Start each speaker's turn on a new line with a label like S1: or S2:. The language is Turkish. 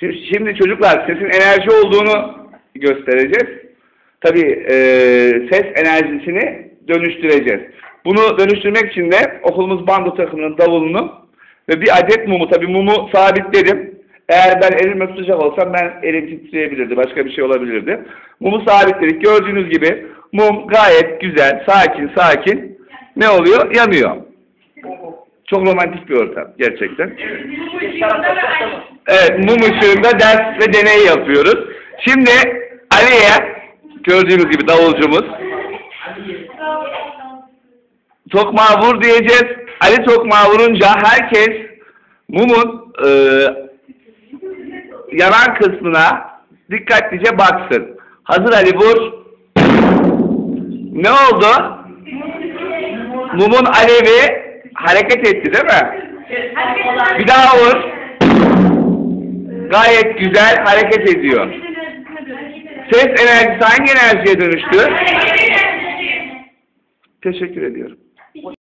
S1: Şimdi, şimdi çocuklar sesin enerji olduğunu göstereceğiz. Tabii e, ses enerjisini dönüştüreceğiz. Bunu dönüştürmek için de okulumuz bando takımının davulunu ve bir adet mumu tabii mumu sabitledim. Eğer ben elimle tutacak olsam ben elim titreyebilirdi. Başka bir şey olabilirdi. Mumu sabitledik. Gördüğünüz gibi mum gayet güzel, sakin sakin ne oluyor? Yanıyor. Çok romantik bir ortam gerçekten. Evet, mum ışığında ders ve deney yapıyoruz. Şimdi Ali'ye, gördüğünüz gibi davulcumuz, tokmağı vur diyeceğiz. Ali tokmağı vurunca herkes mumun e, yanan kısmına dikkatlice baksın. Hazır Ali vur. Ne oldu? Mumun alevi hareket etti değil mi? Bir daha vur. Gayet güzel hareket ediyor. Ses enerjisi hangi enerjiye dönüştü? Teşekkür ediyorum.